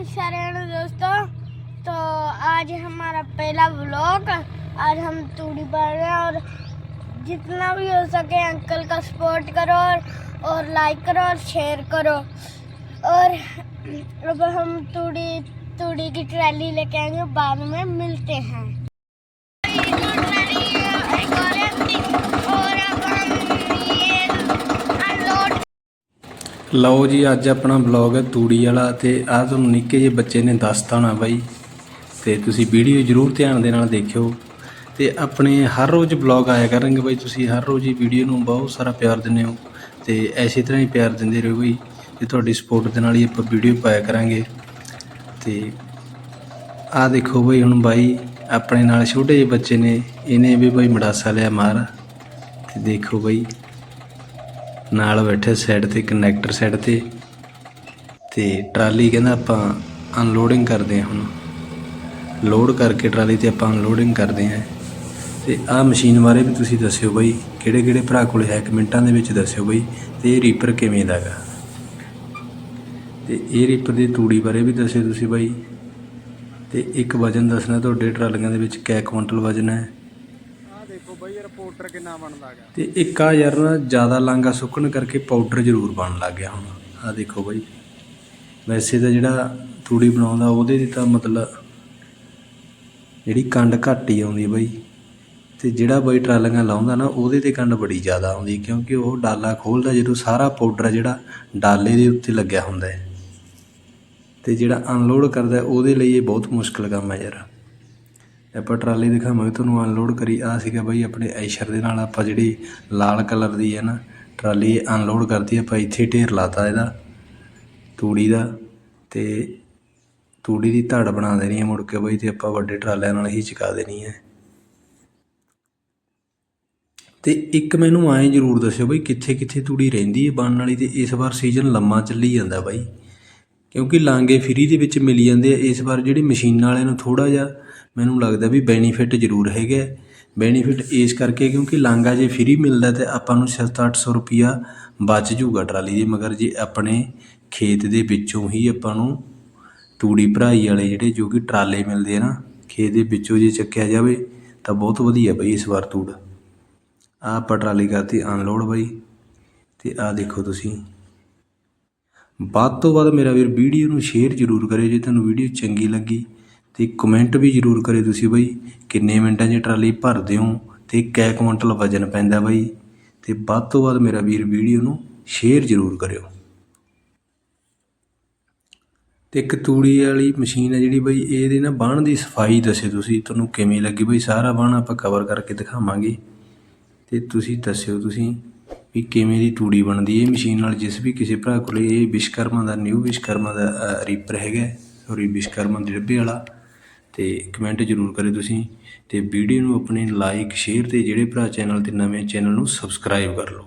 दोस्तों तो आज हमारा पहला व्लॉग आज हम तूड़ी पढ़ रहे हैं और जितना भी हो सके अंकल का सपोर्ट करो और, और लाइक करो और शेयर करो। और अब हम तूड़ी तूड़ी की ट्रैली लेके आएँगे बाद में मिलते हैं। ਲਓ ਜੀ, ਅੱਜ ਆਪਣਾ ਬਲੌਗ ਹੈ ਤੂੜੀ ਵਾਲਾ ਤੇ ਆਹ ਤੁਹਾਨੂੰ ਨਿੱਕੇ ਜਿਹੇ ਬੱਚੇ ਨੇ ਦੱਸਤਾ ਹੋਣਾ ਬਾਈ। ਤੇ ਤੁਸੀਂ ਵੀਡੀਓ ਜਰੂਰ ਧਿਆਨ ਦੇ ਨਾਲ ਦੇਖਿਓ। ਤੇ ਆਪਣੇ ਹਰ ਰੋਜ਼ ਬਲੌਗ ਆਇਆ ਕਰਨਗੇ ਬਾਈ ਤੁਸੀਂ, ਹਰ ਰੋਜ਼ ਹੀ ਵੀਡੀਓ ਨੂੰ ਬਹੁਤ ਸਾਰਾ ਪਿਆਰ ਦਿੰਦੇ ਹੋ। ਤੇ ਐਸੇ ਤਰ੍ਹਾਂ ਹੀ ਪਿਆਰ ਦਿੰਦੇ ਰਹੋ ਬਾਈ, ਤੇ ਤੁਹਾਡੀ ਸਪੋਰਟ ਦੇ ਨਾਲ ਹੀ ਆਪਾਂ ਵੀਡੀਓ ਪਾਇਆ ਕਰਾਂਗੇ। ਤੇ ਆਹ ਦੇਖੋ ਬਾਈ ਹੁਣ ਬਾਈ, ਆਪਣੇ ਨਾਲ ਛੋਟੇ ਜਿਹੇ ਬੱਚੇ ਨੇ, ਇਹਨੇ ਵੀ ਬਾਈ ਮੜਾਸਾ ਲਿਆ ਮਾਰ। ਤੇ ਦੇਖੋ ਬਾਈ ਨਾਲ ਬੈਠੇ ਸਾਈਡ ਤੇ ਕਨੈਕਟਰ ਸਾਈਡ ਤੇ। ਤੇ ਟਰਾਲੀ ਕਹਿੰਦਾ ਆਪਾਂ ਅਨਲੋਡਿੰਗ ਕਰਦੇ ਹਾਂ ਹੁਣ। ਲੋਡ ਕਰਕੇ ਟਰਾਲੀ ਤੇ ਆਪਾਂ ਅਨਲੋਡਿੰਗ ਕਰਦੇ ਹਾਂ। ਤੇ ਆਹ ਮਸ਼ੀਨ ਬਾਰੇ ਵੀ ਤੁਸੀਂ ਦੱਸਿਓ ਬਾਈ ਕਿਹੜੇ ਕਿਹੜੇ ਭਰਾ ਕੋਲੇ ਹੈ ਕਮੈਂਟਾਂ ਦੇ ਵਿੱਚ ਦੱਸਿਓ ਬਾਈ, ਤੇ ਇਹ ਰੀਪਰ ਕਿਵੇਂ ਦਾ ਗਾ। ਤੇ ਇਹ ਰੀਪਰ ਦੀ ਤੂੜੀ ਬਾਰੇ ਵੀ ਦੱਸਿਓ ਤੁਸੀਂ ਬਾਈ। ਤੇ ਇੱਕ ਵਜਨ ਦੱਸਣਾ, ਤੁਹਾਡੇ ਟਰਾਲੀਆਂ ਦੇ ਵਿੱਚ ਕਿਆ ਕੁਇੰਟਲ ਵਜਨ ਹੈ। ਬਈ ਰਿਪੋਰਟਰ ਕਿੰਨਾ ਬਣਦਾ ਹੈਗਾ ਤੇ ਇੱਕ ਆ ਯਾਰ ਨਾ ਜ਼ਿਆਦਾ ਲਾਂਗਾ ਸੁੱਕਣ ਕਰਕੇ ਪਾਊਡਰ ਜ਼ਰੂਰ ਬਣਨ ਲੱਗ ਗਿਆ ਹੁਣ। ਆ ਦੇਖੋ ਬਾਈ। ਵੈਸੇ ਤਾਂ ਜਿਹੜਾ ਤੂੜੀ ਬਣਾਉਂਦਾ ਉਹਦੇ ਦੀ ਤਾਂ ਮਤਲਬ ਜਿਹੜੀ ਕੰਡ ਘੱਟ ਹੀ ਆਉਂਦੀ ਬਾਈ। ਤੇ ਜਿਹੜਾ ਬਈ ਟਰਾਲੀਆਂ ਲਾਉਂਦਾ ਨਾ ਉਹਦੇ ਤੇ ਕੰਡ ਬੜੀ ਜ਼ਿਆਦਾ ਆਉਂਦੀ ਕਿਉਂਕਿ ਉਹ ਡਾਲਾ ਖੋਲਦਾ ਜਦੋਂ ਸਾਰਾ ਪਾਊਡਰ ਜਿਹੜਾ ਡਾਲੇ ਦੇ ਉੱਤੇ ਲੱਗਿਆ ਹੁੰਦਾ ਹੈ। ਤੇ ਜਿਹੜਾ ਅਨਲੋਡ ਕਰਦਾ ਉਹਦੇ ਲਈ ਇਹ ਬਹੁਤ ਮੁਸ਼ਕਲ ਕੰਮ ਹੈ ਯਾਰ। ਆਪਾਂ ਟਰਾਲੀ ਦਿਖਾਵਾਂਗੇ, ਤੁਹਾਨੂੰ ਅਨਲੋਡ ਕਰੀ। ਆ ਸੀਗਾ ਬਾਈ ਆਪਣੇ ਐਸ਼ਰ ਦੇ ਨਾਲ, ਆਪਾਂ ਜਿਹੜੀ ਲਾਲ ਕਲਰ ਦੀ ਹੈ ਨਾ ਟਰਾਲੀ ਅਨਲੋਡ ਕਰਦੀ ਆਪਾਂ ਇੱਥੇ ਢੇਰ ਲਾਤਾ ਇਹਦਾ, ਤੂੜੀ ਦਾ। ਤੇ ਤੂੜੀ ਦੀ ਧੜ ਬਣਾ ਦੇਣੀ ਹੈ ਮੁੜ ਕੇ ਬਾਈ, ਤੇ ਆਪਾਂ ਵੱਡੇ ਟਰਾਲਿਆਂ ਨਾਲ ਹੀ ਚੁਕਾ ਦੇਣੀ ਹੈ। ਤੇ ਇੱਕ ਮੈਨੂੰ ਐਂ ਜ਼ਰੂਰ ਦੱਸਿਓ ਬਈ ਕਿੱਥੇ ਕਿੱਥੇ ਤੂੜੀ ਰਹਿੰਦੀ ਹੈ ਬਣਨ ਵਾਲੀ, ਤੇ ਇਸ ਵਾਰ ਸੀਜ਼ਨ ਲੰਮਾ ਚੱਲੀ ਜਾਂਦਾ ਬਾਈ। ਕਿਉਂਕਿ ਲਾਂਗੇ ਫ੍ਰੀ ਦੇ ਵਿੱਚ ਮਿਲੀ ਜਾਂਦੇ ਆ। ਇਸ ਵਾਰ ਜਿਹੜੀ ਮਸ਼ੀਨਾਂ ਵਾਲਿਆਂ ਨੂੰ ਥੋੜਾ ਜਿਹਾ ਮੈਨੂੰ ਲੱਗਦਾ ਵੀ ਬੈਨੀਫਿਟ ਜ਼ਰੂਰ ਹੈਗਾ ਬੈਨੀਫਿਟ ਇਸ ਕਰਕੇ ਕਿਉਂਕਿ ਲਾਂਗਾ ਜੇ ਫਰੀ ਮਿਲਦਾ ਤੇ ਆਪਾਂ ਨੂੰ 7-800 ਰੁਪਿਆ ਬਚ ਜੂਗਾ ਟਰਾਲੀ ਦੇ, ਮਗਰ ਜੇ ਆਪਣੇ ਖੇਤ ਦੇ ਵਿੱਚੋਂ ਹੀ ਆਪਾਂ ਨੂੰ ਤੂੜੀ ਭਰਾਈ ਵਾਲੇ ਜਿਹੜੇ ਜੋ ਕਿ ਟਰਾਲੇ ਮਿਲਦੇ ਆ ਨਾ, ਖੇਤ ਦੇ ਵਿੱਚੋਂ ਜੇ ਚੱਕਿਆ ਜਾਵੇ ਤਾਂ ਬਹੁਤ ਵਧੀਆ ਬਈ ਇਸ ਵਾਰ ਤੂੜ। ਆ ਆਪਾਂ ਟਰਾਲੀ ਕਰਤੀ ਅਨਲੋਡ ਬਈ। ਤੇ ਆ ਦੇਖੋ ਤੁਸੀਂ। ਵੱਧ ਤੋਂ ਵੱਧ ਮੇਰਾ ਵੀਰ ਵੀਡੀਓ ਨੂੰ ਸ਼ੇਅਰ ਜ਼ਰੂਰ ਕਰਿਓ ਜੇ ਤੁਹਾਨੂੰ ਵੀਡੀਓ ਚੰਗੀ ਲੱਗੀ ਤੇ ਕਮੈਂਟ ਵੀ ਜ਼ਰੂਰ ਕਰਿਓ ਤੁਸੀਂ ਬਾਈ, ਕਿੰਨੇ ਮਿੰਟਾਂ 'ਚ ਟਰਾਲੀ ਭਰਦੇ ਹੋ ਤੇ ਕੈ ਕੁਇੰਟਲ ਵਜਨ ਪੈਂਦਾ ਬਾਈ ਤੇ ਵੱਧ ਤੋਂ ਵੱਧ ਮੇਰਾ ਵੀਰ ਵੀਡੀਓ ਨੂੰ ਸ਼ੇਅਰ ਜ਼ਰੂਰ ਕਰਿਓ। ਤੇ ਇੱਕ ਤੂੜੀ ਵਾਲੀ ਮਸ਼ੀਨ ਹੈ ਜਿਹੜੀ ਬਈ, ਇਹਦੇ ਨਾ ਬਾਣ ਦੀ ਸਫ਼ਾਈ ਦੱਸਿਓ ਤੁਸੀਂ, ਤੁਹਾਨੂੰ ਕਿਵੇਂ ਲੱਗੀ ਬਈ? ਸਾਰਾ ਬਾਣ ਆਪਾਂ ਕਵਰ ਕਰਕੇ ਦਿਖਾਵਾਂਗੇ। ਤੇ ਤੁਸੀਂ ਦੱਸਿਓ ਤੁਸੀਂ ਵੀ ਕਿਵੇਂ ਦੀ ਤੂੜੀ ਬਣਦੀ ਇਹ ਮਸ਼ੀਨ ਨਾਲ ਜਿਸ ਵੀ ਕਿਸੇ ਭਰਾ ਕੋਲ ਇਹ ਵਿਸ਼ਵਕਰਮਾ ਦਾ, ਨਿਊ ਵਿਸ਼ਕਰਮਾ ਦਾ ਰੀਪਰ ਹੈਗਾ ਸੋਰੀ ਵਿਸ਼ਵਕਰਮਾ ਦੇ ਡੱਬੇ ਵਾਲਾ। ਅਤੇ ਕਮੈਂਟ ਜ਼ਰੂਰ ਕਰਿਓ ਤੁਸੀਂ। ਅਤੇ ਵੀਡੀਓ ਨੂੰ ਆਪਣੇ ਲਾਈਕ ਸ਼ੇਅਰ ਅਤੇ ਜਿਹੜੇ ਭਰਾ ਚੈਨਲ ਤੇ ਨਵੇਂ ਚੈਨਲ ਨੂੰ ਸਬਸਕ੍ਰਾਈਬ ਕਰ ਲਓ।